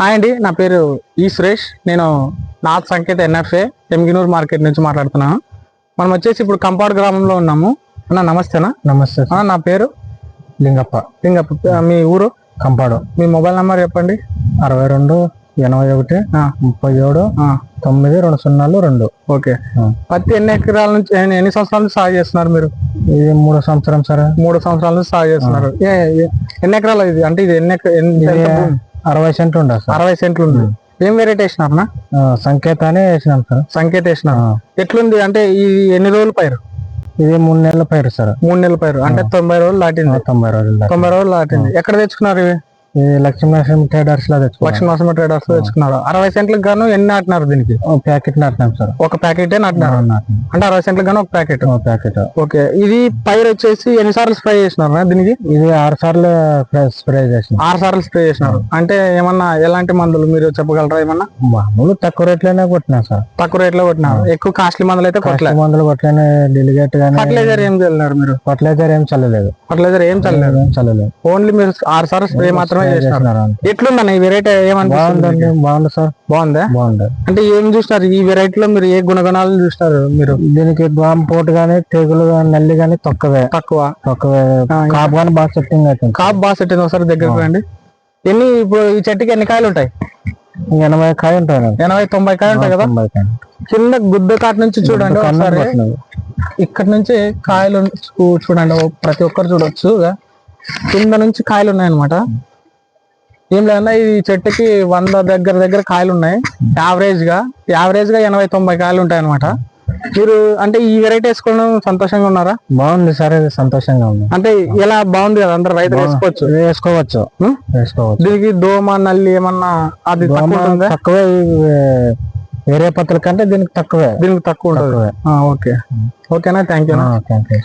Hi అండి నా పేరు ఈ సురేష్. నేను నాథ్ సంకేత ఎన్ఎఫ్ఏ ఎమ్గినూర్ మార్కెట్ నుంచి మాట్లాడుతున్నాను మనం వచ్చేసి ఇప్పుడు కంపాడ్ గ్రామంలో ఉన్నాము. అన్న నమస్తేనా నమస్తే అన్న నా పేరు లింగప్ప. లింగప్ప మీ ఊరు? కంపాడు. మీ మొబైల్ నెంబర్ చెప్పండి. అరవై రెండు ఎనభై ఒకటి ముప్పై ఏడు తొమ్మిది రెండు సున్నాలు రెండు. ఓకే. పత్తి ఎన్ని ఎకరాల నుంచి ఎన్ని- సంవత్సరాల నుంచి సాగు చేస్తున్నారు మీరు? ఇది మూడో సంవత్సరం సార్. మూడు సంవత్సరాల నుంచి సాగు చేస్తున్నారు. ఎన్ని ఎకరాలు ఇది? అంటే ఇది ఎన్ని అరవై సెంట్లు ఉండదు సార్. అరవై సెంట్లు ఉంది. ఏం వెరైటీ వేసినారనా సంకేతానే వేసినాం సార్. సంకేత వేసినారు. ఆ, ఎట్లుంది? అంటే ఈ ఎన్ని రోజులు పైరు? ఇది మూడు నెలల పైరు సార్. మూడు నెలల పైరు. అంటే తొంభై రోజులు దాటింది. తొంభై రోజులు. తొంభై రోజులు దాటింది. ఎక్కడ తెచ్చుకున్నారు ఇవి? ఇది లక్ష్మీ నరసింహ ట్రేడర్స్లో తెచ్చుకున్నాం లక్ష్మీ నరసింహ ట్రేడర్స్లో తెచ్చుకున్నారు అరవై సెంట్లకు గాను ఎన్ని నాటినారు దీనికి? ఓ ప్యాకెట్ నాటినాం సార్. ఒక ప్యాకెటే నాటినారు? నాటినాం. అంటే అరవై సెంట్లకు గాను ఒక ప్యాకెట్. ఓ ప్యాకెట్. ఓకే. ఇది పైరు వచ్చేసి ఎన్నిసార్లు స్ప్రే చేసినారు దీనికి? ఇది ఆరు సార్లు స్ప్రే చేసిన. ఆరు సార్లు స్ప్రే చేసినారు. అంటే ఏమన్నా ఎలాంటి మందులు మీరు చెప్పగలరా ఏమన్నా? మామూలు తక్కువ రేట్లోనే కొట్టినా సార్. తక్కువ రేట్లో కొట్టినారు ఎక్కువ కాస్ట్లీ మందులు అయితే కొట్టలేదు మందులు కొట్లనే డెలిగేట్ గానీ ఫర్టిలైజర్ ఏం చల్లినారు మీరు? ఫర్టిలైజర్ ఏం చల్లలేదు. ఫర్టిలైజర్ ఏం చల్లలేదు. ఏం చల్లలేదు. ఓన్లీ మీరు ఆరు సార్లు స్ప్రే మాత్రమే. ఎట్లుందన్న ఈ వెరైటీ ఏమనిపిస్తుంది బాగుంది సార్. బాగుందా? బాగుంది. అంటే ఏం చూసినారు? ఈ వెరైటీలో మీరు ఏ గుణగణాలు చూసినారు మీరు? దీనికి దోమ పోటు గానీ తెగులు గానీ నల్లి గానీ తక్కువే. తక్కువ. తక్కువే. కాపు గానీ బాగా సెట్టింగ్ అవుతుంది కాప్ బాగా సెట్ అయింది ఒకసారి దగ్గరికి రండి. ఎన్ని ఇప్పుడు ఈ చెట్టుకి ఎన్ని కాయలు ఉంటాయి? ఎనభై కాయ ఉంటాయి. ఎనభై తొంభై కాయలు ఉంటాయి కదా? కాయ. కింద గుద్ద కాట నుంచి చూడండి ఒకసారి. ఇక్కడ నుంచి కాయలు చూడండి ప్రతి ఒక్కరు చూడొచ్చు. కింద నుంచి కాయలు ఉన్నాయన్నమాట. ఏం లేదన్నా ఈ చెట్టుకి వంద దగ్గర దగ్గర కాయలు ఉన్నాయి. యావరేజ్గా యావరేజ్గా ఎనభై తొంభై కాయలు ఉంటాయి అనమాట మీరు అంటే ఈ వెరైటీ వేసుకోవడం సంతోషంగా ఉన్నారా? బాగుంది సార్ సంతోషంగా ఉంది. అంటే ఇలా బాగుంది కదా అందరు రైతులు వేసుకోవచ్చు. వేసుకోవచ్చు? వేసుకోవచ్చు. దీనికి దోమ నల్లి ఏమన్నా అది తక్కువ వేరే పత్రుల కంటే దీనికి తక్కువే. దీనికి తక్కువ ఉంటుంది. ఓకే. ఓకేనా? Thank you thank you